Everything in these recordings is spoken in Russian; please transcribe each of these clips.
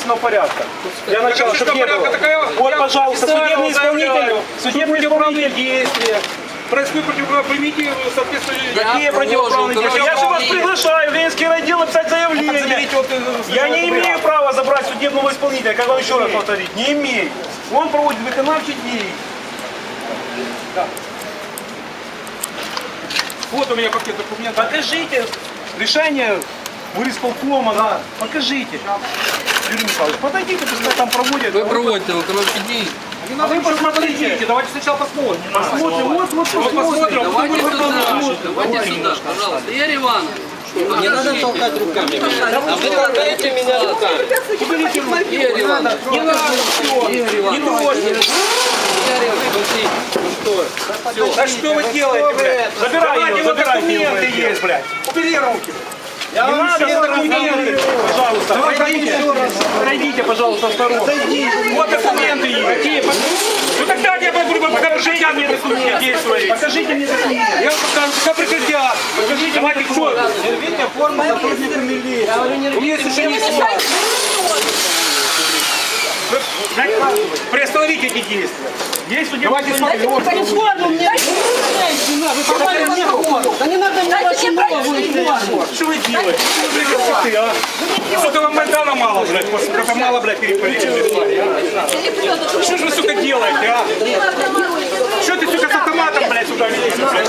общественного порядка. Для начала, чтобы не было. порядка такая- Вот, я пожалуйста, официально судебный исполнитель, заявляю. судебный Противоправные исполнитель. действия. Происходит противоправные, примите соответствующие... Какие Я противоправные положил, действия? Я же вас короче, приглашаю в Ленинский райдел написать заявление. Заберите вот, э, Я не с- имею права забрать судебного исполнителя, как вам еще раз повторить, не имею. Он проводит виконавчі дії. Вот у меня пакет документов. Покажите решение вырисполкома, да. Покажите. Юрий Михайлович, подойдите, пускай там проводят. Ви проводите виконавчі дії. А вы посмотрите, давайте сначала посмотрим. Посмотрим, вот, вот, Вот посмотрим, кто Давайте будет сюда, выполнять. давайте сюда, пожалуйста. Игорь Иванович. Не надо толкать руками. А вы толкаете меня руками. Игорь Иванович. Не надо, все. Игорь Не Иванович. трогайте. Игорь Иванович. Да что вы делаете, блядь? Забирай Давайте ее, вот забирай документы ее. есть, блядь. Убери руки. Не Давай, пройдите. еще раз. Пройдите, пожалуйста, в сторону. Вот документы есть. Ну тогда я буду покажите мне документы есть свои. Покажите мне документы. Я вам покажу, пока прекратят. Покажите, давайте кто? Видите, форма сотрудника милиции. У меня есть еще есть Приостановите эти действия. Есть Давайте смотрим. форму мне Вы попали мне форму. Да не надо мне вашу новую форму. Что вы делаете? Ты, а? Сука, вам Майдана мало, блядь, как мало, блядь, перепалили. Что же вы, сука, делаете, а? Что ты, сука, с автоматом, блядь, сюда лезешь, блядь?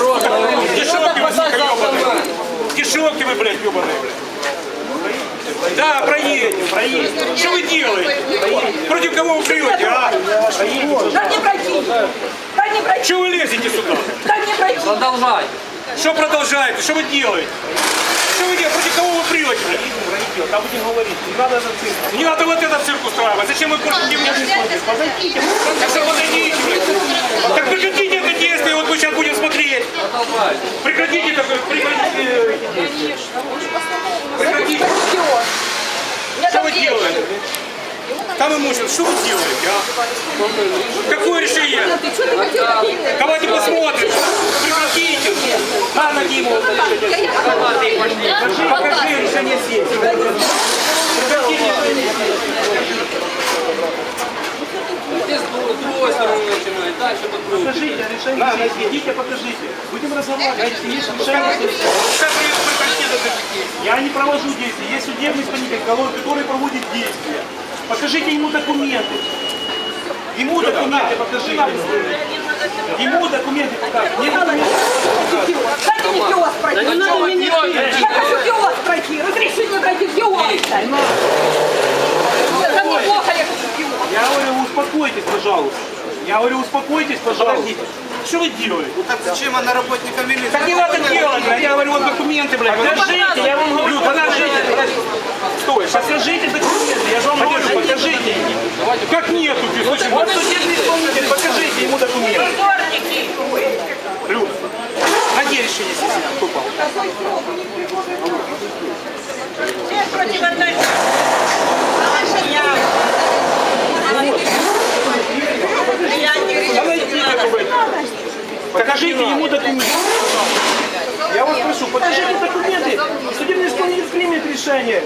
Дешевки вы, сука, ебаные. Дешевки вы, блядь, ебаные, блядь. Да, проедем, проедем. Что вы делаете? Против кого вы прете, а? Мне. Дай мне пройти. Что вы лезете сюда? Дай мне пройти. Продолжай. Что продолжаете? Что вы делаете? Что вы делаете? Против кого вы прете? Там будем говорить. Не надо этот цирк. Не надо вот этот цирк устраивать. Зачем вы против него? Так что подойдите. Так прекратите это действие, вот мы сейчас будем смотреть. Прекратите такое, прекратите. Прекратите. Что вы делаете? Там имущество, что вы делаете, а? Какое решение? Давайте посмотрим. Прекратите. На ноги ему. Покажи решение сессии. Прекратите. Другой стороны начинает, дальше по другой. Покажите решение. Идите, покажите. Будем разговаривать. Есть решение. Я не провожу действия. Есть судебный исполнитель, который проводит действия. Покажите ему документы. Ему документы покажите. Ему документы покажите. Мне документы. Дайте мне киоск пройти. Да ничего вы делаете? Я хочу киоск пройти. Разреши мне пройти в киоск. Это неплохо, я хочу киоск. Я говорю, успокойтесь, пожалуйста. Я говорю, успокойтесь, пожалуйста. Что вы делаете? Так зачем она работника милиции? Так не надо делать. Я говорю, вот документы, блядь. Покажите, я вам говорю, Подождите, подождите. Стой, покажите документы. Я же вам говорю, покажите. Как нету, слышишь? Вот судебный исполнитель, покажите ему документы. Люд, на где решение сессии попал? Покажите ему документы. Я вас прошу, покажите документы. Судебный исполнитель примет решение.